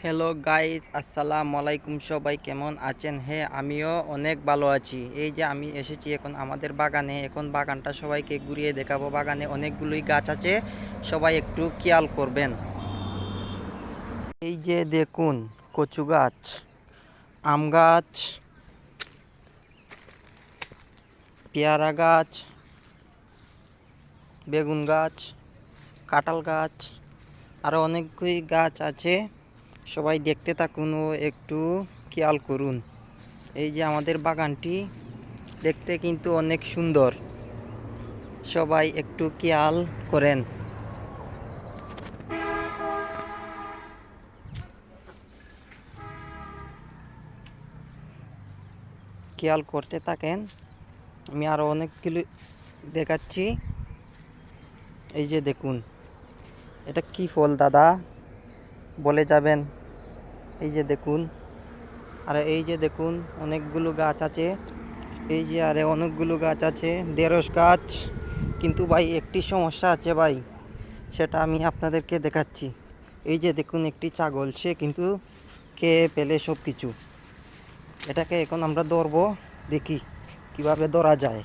Hello guys আসসালামু আলাইকুম সবাই কেমন আছেন? হ্যাঁ আমিও অনেক ভালো আছি। এই যে আমি এসেছি এখন আমাদের বাগানে। এখন বাগানটা সবাইকে ঘুরিয়ে দেখাবো। বাগানে অনেকগুলোই গাছ আছে। সবাই একটু খেয়াল করবেন। এই যে দেখুন, কচু গাছ, আম গাছ, পেয়ারা গাছ, বেগুন গাছ, কাঁঠাল গাছ আরও অনেকগুলি গাছ আছে। সবাই দেখতে থাকুন ও একটু খেয়াল করুন। এই যে আমাদের বাগানটি, দেখতে কিন্তু অনেক সুন্দর। সবাই একটু খেয়াল করেন। খেয়াল করতে থাকেন। আমি আরও অনেকগুলো দেখাচ্ছি। এই যে দেখুন, এটা কি ফল দাদা? বলে যাবেন। এই যে দেখুন, আর এই যে দেখুন, অনেকগুলো গাছ আছে। এই যে আরে অনেকগুলো গাছ আছে দেড়শ গাছ। কিন্তু ভাই, একটি সমস্যা আছে ভাই, সেটা আমি আপনাদেরকে দেখাচ্ছি। এই যে দেখুন, একটি ছাগল, সে কিন্তু খেয়ে পেলে সব কিছু এটাকে এখন আমরা ধরবো, দেখি কীভাবে ধরা যায়।